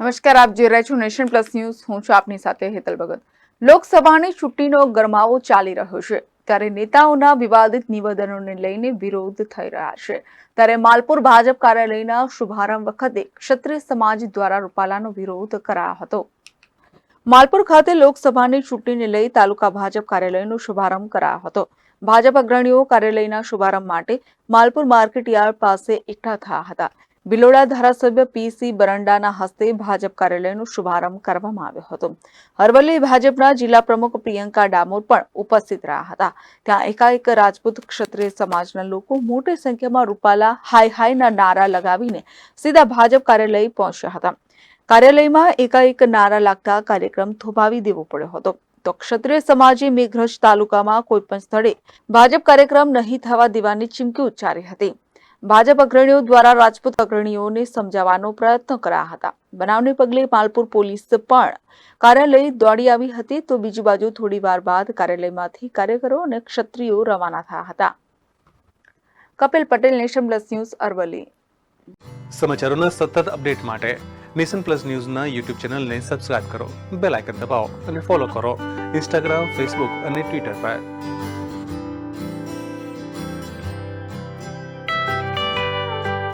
નમસ્કાર, આપ જોઈ રહ્યા છો નેશન પ્લસ ન્યૂઝ. હું છું આપની સાથે હેતલ ભગત. લોકસભાની ચૂંટણીનો ગરમાવો ચાલી રહ્યો છે. ત્યારે નેતાઓના વિવાદિત નિવેદનોને લઈને વિરોધ થઈ રહ્યા છે. ત્યારે માલપુર ભાજપ કાર્યાલયના શુભારંભ વખતે ક્ષત્રિય સમાજ દ્વારા રૂપાલાનો વિરોધ કરાયો હતો. માલપુર ખાતે લોકસભાની ચૂંટણીને લઈ તાલુકા ભાજપ કાર્યાલયનો શુભારંભ કરાયો હતો. ભાજપ અગ્રણીઓ કાર્યાલયના શુભારંભ માટે માલપુર માર્કેટ યાર્ડ પાસે એકઠા થયા હતા. બિલોડા ધારાસભ્ય પીસી બરંડાના હસ્તે ભાજપ કાર્યાલયનો શુભારંભ કરવામાં આવ્યો હતો. અરવલ્લી ભાજપના જિલ્લા પ્રમુખ પ્રિયંકા ડામોર પણ ઉપસ્થિત રહ્યા હતા. ત્યાં એકાએક રાજપૂત ક્ષત્રિય સમાજના લોકો મોટી સંખ્યામાં રૂપાલા હાય હાયના નારા લગાવીને સીધા ભાજપ કાર્યાલય પહોંચ્યા હતા. કાર્યાલયમાં એકાએક નારા લાગતા કાર્યક્રમ થોભાવી દેવો પડ્યો હતો. તો ક્ષત્રિય સમાજે મેઘરજ તાલુકામાં કોઈ પણ સ્થળે ભાજપ કાર્યક્રમ નહીં થવા દેવાની ચીમકી ઉચ્ચારી હતી. ભાજપ અગ્રણીઓ દ્વારા રાજપૂત અગ્રણીઓને સમજાવવાનો પ્રયત્ન કરાયા હતા. બનાવને પગલે માલપુર પોલીસ પણ કાર્યાલય દોડી આવી હતી તો બીજી બાજુ થોડી વાર બાદ કાર્યાલયમાંથી કાર્યકરો અને ક્ષત્રિયો રવાના થયા હતા. Kapil Patel, nation plus news, Aravalli. સમાચારોના સતત અપડેટ માટે નેશન પ્લસ ન્યૂઝના યુટ્યુબ ચેનલને સબસ્ક્રાઇબ કરો, બેલ આઇકન દબાવો અને ફોલો કરો ઇન્સ્ટાગ્રામ, ફેસબુક અને ટ્વિટર પર.